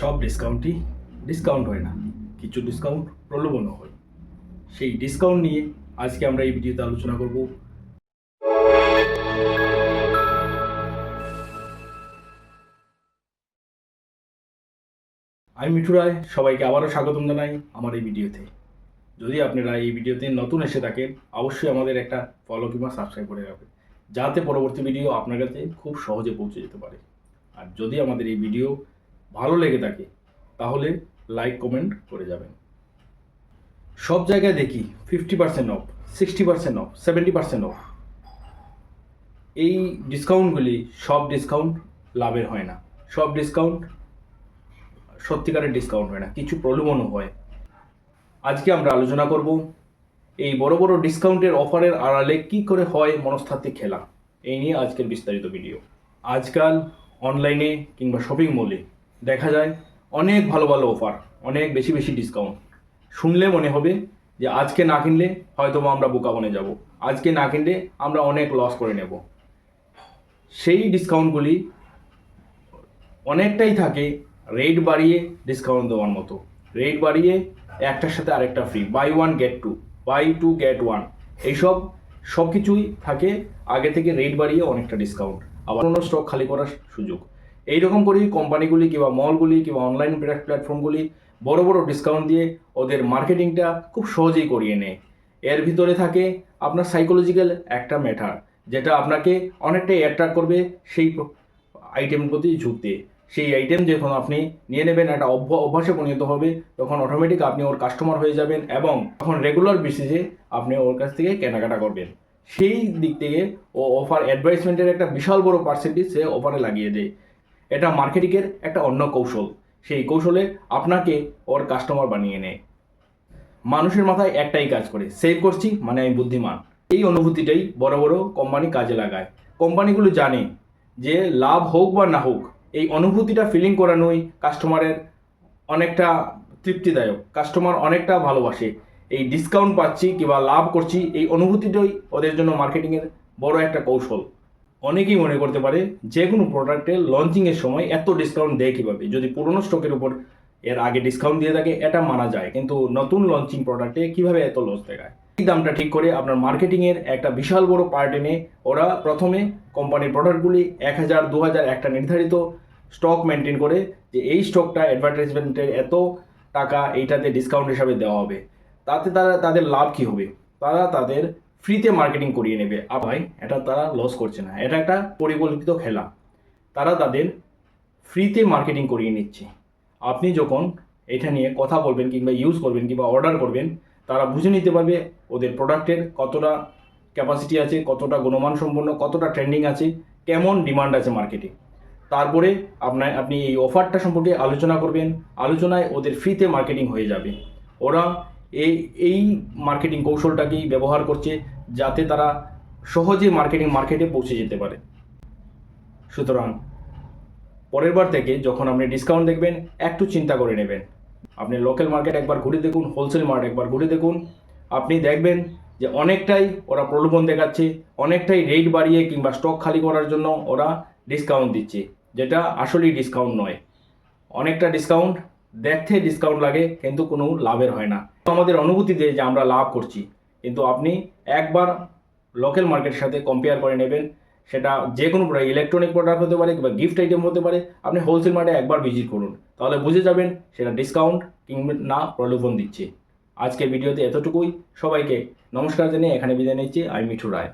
সব ডিসকাউন্টই ডিসকাউন্ট হয় না। কিছু ডিসকাউন্ট প্রলোভনও হয়। সেই ডিসকাউন্ট নিয়ে আজকে আমরা এই ভিডিওতে আলোচনা করব। আমি মিঠু রায়, সবাইকে আবারও স্বাগতম জানাই আমার এই ভিডিওতে। যদি আপনারা এই ভিডিওতে নতুন এসে থাকেন, অবশ্যই আমাদের একটা ফলো কিংবা সাবস্ক্রাইব করে রাখবেন। যাতে পরবর্তী ভিডিও আপনার কাছে খুব সহজে পৌঁছে যেতে পারে। আর যদি আমাদের এই ভিডিও ভালো লেগে থাকে, তাহলে লাইক কমেন্ট করে যাবেন। সব জায়গায় দেখি fifty percent off sixty percent off seventy percent off এই ডিসকাউন্টগুলি সব ডিসকাউন্ট লাভের হয় না। সব ডিসকাউন্ট সত্যিকারের ডিসকাউন্ট হয় না, কিছু প্রলোভনও হয়। আজকে আমরা আলোচনা করব এই বড় বড় ডিসকাউন্টের অফারের আড়ালে কি করে হয় মনস্তাত্ত্বিক খেলা। এই নিয়ে আজকের বিস্তারিত ভিডিও আজকাল অনলাইনে কিংবা শপিং মলে দেখা যায় অনেক ভালো ভালো অফার অনেক বেশি বেশি ডিসকাউন্ট শুনলে মনে হবে যে আজকে না কিনলে হয়তো আমরা বোকা বনে যাব। আজকে না কিনলে আমরা অনেক লস করে নেব। সেই ডিসকাউন্টগুলি অনেকটাই থাকে রেট বাড়িয়ে ডিসকাউন্ট দেওয়ার মতো। রেট বাড়িয়ে একটার সাথে আরেকটা free buy one get two buy two get one এইসব সব কিছুই থাকে আগে থেকে রেট বাড়িয়ে অনেকটা ডিসকাউন্ট আবার অন্য স্টক খালি করার সুযোগ। এইরকম করেই কোম্পানিগুলি কিংবা মলগুলি কিংবা অনলাইন প্ল্যাটফর্মগুলি বড় বড় ডিসকাউন্ট দিয়ে ওদের মার্কেটিংটা খুব সহজেই করিয়ে নেয়। এর ভিতরে থাকে আপনার সাইকোলজিক্যাল একটা ম্যাটার যেটা আপনাকে অনেকটাই অ্যাট্রাক্ট করবে সেই আইটেমের প্রতি ঝুঁকতে সেই আইটেম যখন আপনি নিয়ে নেবেন, একটা অভ্য- অভ্যাসে পরিণত হবে, তখন অটোমেটিক আপনি ওর কাস্টমার হয়ে যাবেন এবং তখন রেগুলার বেসিসে আপনি ওর কাছ থেকে কেনাকাটা করবেন। সেই দিক থেকে ও অফার অ্যাডভার্টাইজমেন্টের একটা বিশাল বড় পার্সেন্টেজ সে অফারে লাগিয়ে দেয়। এটা মার্কেটিংয়ের একটা অন্য কৌশল। সেই কৌশলে আপনাকে ওর কাস্টমার বানিয়ে নেয়। মানুষের মাথায় একটাই কাজ করে সেভ করছি মানে আমি বুদ্ধিমান। এই অনুভূতিটাই বড় বড় কোম্পানি কাজে লাগায়। কোম্পানিগুলো জানে যে লাভ হোক বা না হোক, এই অনুভূতিটা ফিলিং করানোই কাস্টমারের অনেকটা তৃপ্তিদায়ক। কাস্টমার অনেকটা ভালোবাসে। এই ডিসকাউন্ট পাচ্ছি কিংবা লাভ করছি, এই অনুভূতিটাই ওদের জন্য মার্কেটিংয়ের বড় একটা কৌশল। অনেকেই মনে করতে পারে যে কোনো প্রোডাক্টের লঞ্চিংয়ের সময় এত ডিসকাউন্ট দেয় কীভাবে? যদি পুরনো স্টকের উপর এর আগে ডিসকাউন্ট দিয়ে থাকে, এটা মানা যায়। কিন্তু নতুন লঞ্চিং প্রোডাক্টে কীভাবে এত লস দেখায়? এই দামটা ঠিক করে আপনার মার্কেটিংয়ের একটা বিশাল বড় পার্ট এনে ওরা প্রথমে কোম্পানির প্রোডাক্টগুলি এক হাজার, দু হাজার একটা নির্ধারিত স্টক মেনটেন করে যে এই স্টকটা অ্যাডভার্টাইজমেন্টের এত টাকা এইটাতে ডিসকাউন্ট হিসাবে দেওয়া হবে। তাতে তারা, তাদের লাভ কী হবে? তারা তাদের ফ্রিতে মার্কেটিং করিয়ে নেবে। আর ভাই, এটা তারা লস করছে না। এটা একটা পরিকল্পিত খেলা। তারা তাদের ফ্রিতে মার্কেটিং করিয়ে নিচ্ছে। আপনি যখন এটা নিয়ে কথা বলবেন কিংবা ইউজ করবেন কিংবা অর্ডার করবেন, তারা বুঝে নিতে পারবে ওদের প্রোডাক্টের কতটা ক্যাপাসিটি আছে, কতটা গুণমান সম্পন্ন, কতটা ট্রেন্ডিং আছে, কেমন ডিমান্ড আছে মার্কেটে তারপরে আপনার, আপনি এই অফারটা সম্পর্কে আলোচনা করবেন। আলোচনায় ওদের ফ্রিতে মার্কেটিং হয়ে যাবে। ওরা এই এই মার্কেটিং কৌশলটাকেই ব্যবহার করছে যাতে তারা সহজে মার্কেটিং মার্কেটে পৌঁছে যেতে পারে। সুতরাং পরের বার থেকে যখন আপনি ডিসকাউন্ট দেখবেন, একটু চিন্তা করে নেবেন। আপনি লোকাল মার্কেট একবার ঘুরে দেখুন হোলসেল মার্কেট একবার ঘুরে দেখুন। আপনি দেখবেন যে অনেকটাই ওরা প্রলোভন দেখাচ্ছে, অনেকটাই রেট বাড়িয়ে কিংবা স্টক খালি করার জন্য ওরা ডিসকাউন্ট দিচ্ছে, যেটা আসলেই ডিসকাউন্ট নয়। অনেকটা ডিসকাউন্ট দেখতে ডিসকাউন্ট লাগে, কিন্তু কোনো লাভের হয় না। আমাদের অনুভূতি দেয় যে আমরা লাভ করছি। কিন্তু আপনি একবার লোকাল মার্কেটের সাথে কম্পেয়ার করে নেবেন, সেটা যে কোনো ইলেকট্রনিক প্রোডাক্ট হতে পারে কিংবা গিফট আইটেম হতে পারে, আপনি হোলসেল মার্টে একবার ভিজিট করুন। তাহলে বুঝে যাবেন সেটা ডিসকাউন্ট কিংবা না প্রলোভন দিচ্ছে। আজকের ভিডিওতে এতটুকুই। সবাইকে নমস্কার জানিয়ে এখানে বিদায় নিচ্ছি। আমি মিঠু রায়।